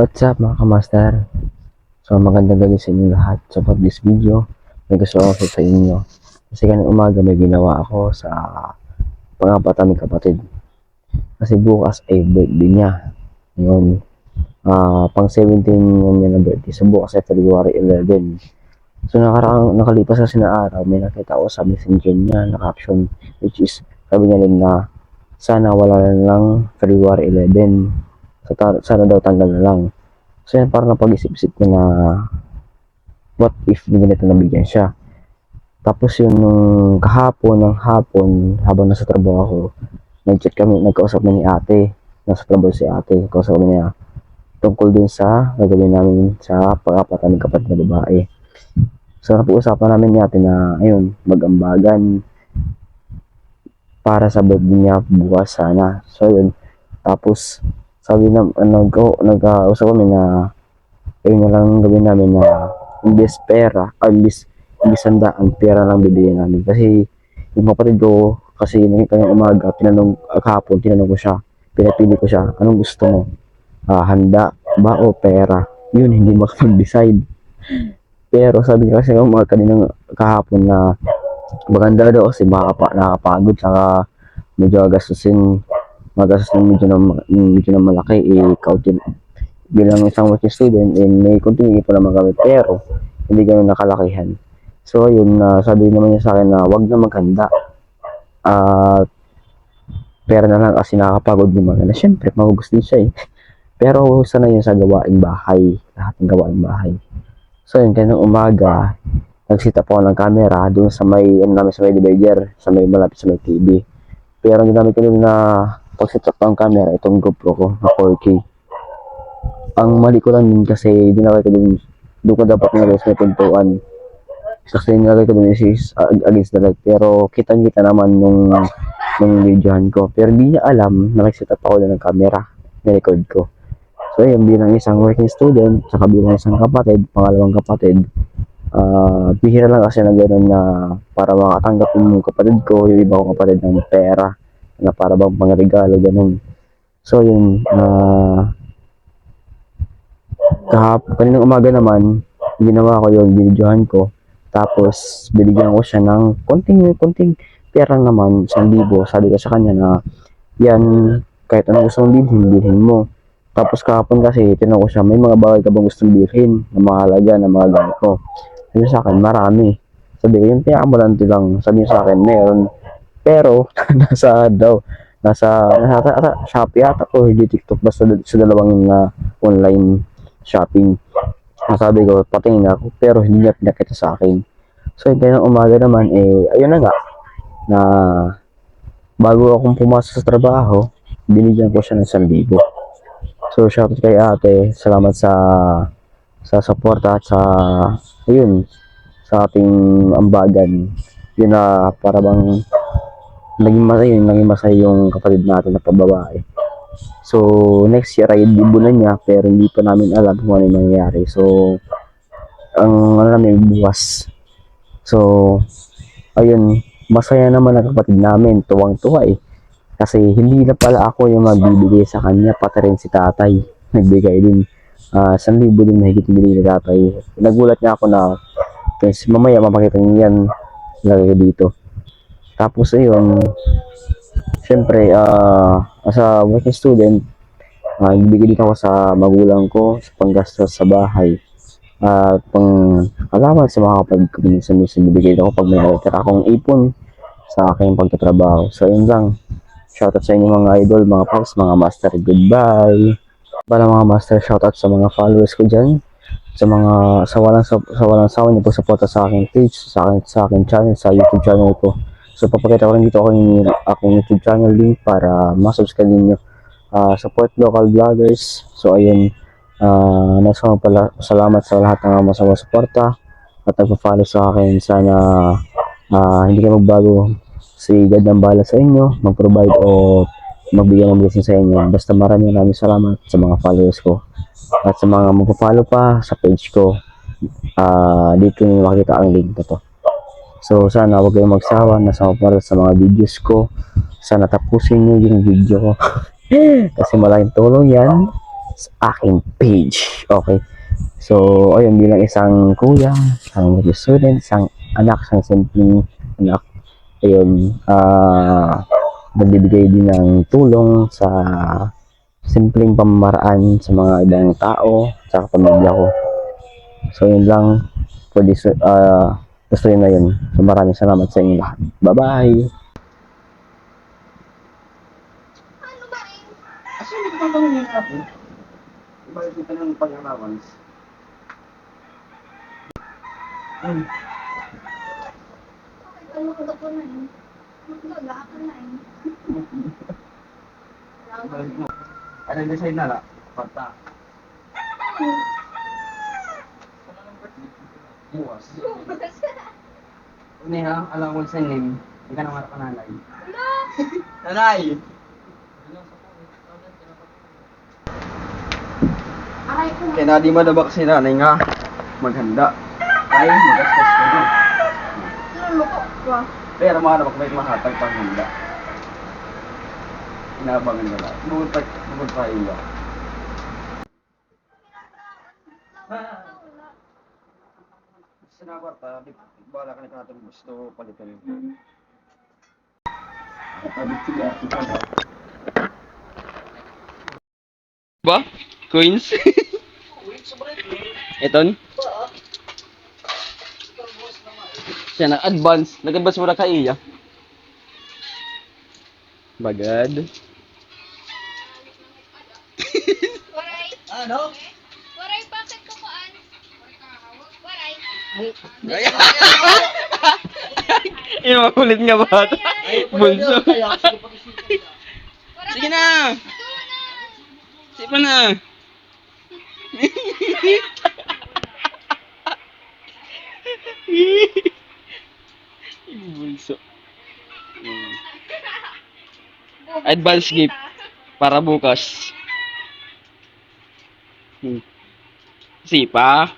What's up mga kamaster? So magandang gabi sa inyo lahat. So for this video, may gusto ako sa inyo. Kasi kanina umaga may ginawa ako sa pangapat aming kapatid. Kasi bukas ay birthday niya. Ngayon, ah pang 17 yung niya na birthday. So bukas ay February 11. So nakaraang, nakalipas kasi na araw, may nakita ko sa messenger niya na caption which is sabi niya rin na sana wala lang February 11 So, ta- sana daw tanggal na lang. So, yan, parang napag-isip-isip ko na what if hindi ganito nabigyan siya. Tapos yun, nung kahapon, ng hapon, habang nasa trabaho ako, nag-chat kami, nagkausap kami ni ate. Nasa trabaho si ate, kausap kami niya tungkol din sa gagawin namin sa pag-apat ng kapatid na babae. So, napag-usapan namin ni ate na, ayun, mag-ambagan para sa birthday niya bukas sana. So, yun. Tapos, sabi na, nag, oh, nag-usap kami na, ayun na lang gawin namin na, imbes pera, ah, imbes, imbes handaan, pera lang bibigyan namin. Kasi, yung kapatid ko, kasi nakita niya umaga, tinanong, uh, kahapon, tinanong ko siya, pinapili ko siya, anong gusto mo? Ah, handa ba o pera? Yun, hindi makapag-decide. Pero sabi niya kasi mga kaninang kahapon na maganda daw kasi makapa, nakapagod saka medyo gastusin magastos ng medyo na, medyo na malaki eh kautin bilang isang working student eh, may kunting ipon naman kami pero hindi ganun nakalakihan. So yun na sabi naman niya sa akin na wag na maghanda. At pera na lang kasi nakakapagod yung mga na syempre magugustuhin siya eh. Pero sana yun sa gawaing bahay lahat ng gawaing bahay. So yun kanina umaga nagsita po ako ng camera doon sa may ano namin sa may divider sa may malapit sa may TV pero ang ginamit ko na pag set up ng camera itong GoPro ko na 4K ang mali ko lang din kasi dinalagay ko dun doon ko dapat nilagay sa pintuan. Kasi nilagay ko dun is uh, against the light. Pero kitang kita naman nung nung videohan ko. Pero hindi niya alam na nag-set up ako doon ng camera na-record ko. So yun bilang isang working student saka bilang isang kapatid pangalawang kapatid ah bihira lang kasi na gano'n na para makatanggap yung kapatid ko, yung iba kong kapatid ng pera na para bang pangregalo, ganun. So, yun, ah kahap, kaninang umaga naman, ginawa ko yun, binidyohan ko. Tapos, binigyan ko siya ng konting, konting pera naman, 1,000. Sabi ko sa kanya na, yan, kahit anong gusto mong bilhin, bilhin mo. Tapos kahapon kasi, tinanong ko siya, may mga bagay ka bang gustong bilhin na mahalaga na mga gamit ko? Sabi sa akin, marami. Sabi ko, yung pinakamalante lang. Sabi sa akin, meron. Pero, nasa daw, nasa, nasa ata, Shopee ata o hindi TikTok, basta sa dalawang na online shopping. Sabi ko, patingin ako, pero hindi niya pinakita sa akin. So, yung kaya umaga naman, eh, ayun na nga, na bago akong pumasok sa trabaho, binigyan ko siya ng 1,000. So, shoutout kay ate, salamat sa sa suporta at sa ayun sa ating ambagan yun na para bang naging masaya yun, naging masaya yung kapatid natin na pababae. So next year ay dibunan niya pero hindi pa namin alam kung ano yung mangyayari so ang ano namin bukas so ayun masaya naman ang kapatid namin tuwang tuwa eh. Kasi hindi na pala ako yung magbibigay sa kanya pati rin si tatay. Nagbigay din ah uh, libo din mahigit binigay ni tatay. Nagulat niya ako na kasi mamaya mapakita niyo yan. Lagay dito. Tapos ayun, syempre ah as a working student, uh, ibigay din ako sa magulang ko sa panggastos sa bahay. At pang alaman sa mga kapag minsan minsan bibigay ako pag may natira akong ipon sa aking pagtatrabaho. So yun lang. Shoutout sa inyo mga idol, mga paps, mga master. Goodbye! para mga master shoutout sa mga followers ko diyan sa mga sa walang sa, sa walang sawa niyo po suporta sa aking page sa akin sa aking channel sa YouTube channel ko so papakita ko rin dito ako yung aking YouTube channel link para ma-subscribe niyo uh, support local vloggers so ayun uh, nasa pala salamat sa lahat ng mga masama suporta at nagpa-follow sa akin sana uh, hindi kayo magbago si God ng bala sa inyo mag-provide o magbigay ng blessing sa inyo. Basta maraming maraming salamat sa mga followers ko. At sa mga magpa-follow pa sa page ko, uh, dito nyo makikita ang link na to. So, sana huwag kayong magsawa na sa para sa mga videos ko. Sana tapusin nyo yung video ko. Kasi malaking tulong yan sa aking page. Okay. So, ayun, bilang isang kuya, isang student, isang anak, isang simpleng anak, ayun, ah, nagbibigay din ng tulong sa simpleng pamamaraan sa mga ibang tao, sa pamilya ko. So, yun lang for this, uh, gusto yun na yun. So, maraming salamat sa inyo lahat. Bye-bye! Kasi hindi ko tanong yung ako. Iba yung tanong ng pag-allowance. Ay, Ano ko ko na eh. Maglaga ako na eh. balik mo. Ano yung design na lang? Pata. Buwas. Ano ha? Alam ko sa name. Hindi ka naman pananay. Nanay! Aray ko. Kaya na di madabak si nanay nga. Maghanda. Ay, magastos ko na. Luluko ko. Pero mga nabak may mahatag pang handa. Inabangan nila. Bukod pa, bukod pa iya. Sinabarta, bala ka na kanatong gusto palitan. Ikaw ba? Ba? Coins? Eton? Siya na advance. Nag-advance mo na kay iya. Bagad. Ano? Yung makulit nga bata. Bunso. Sige na. Sige pa na. Bunso. Advance gift para bukas. Hmm. Sipa.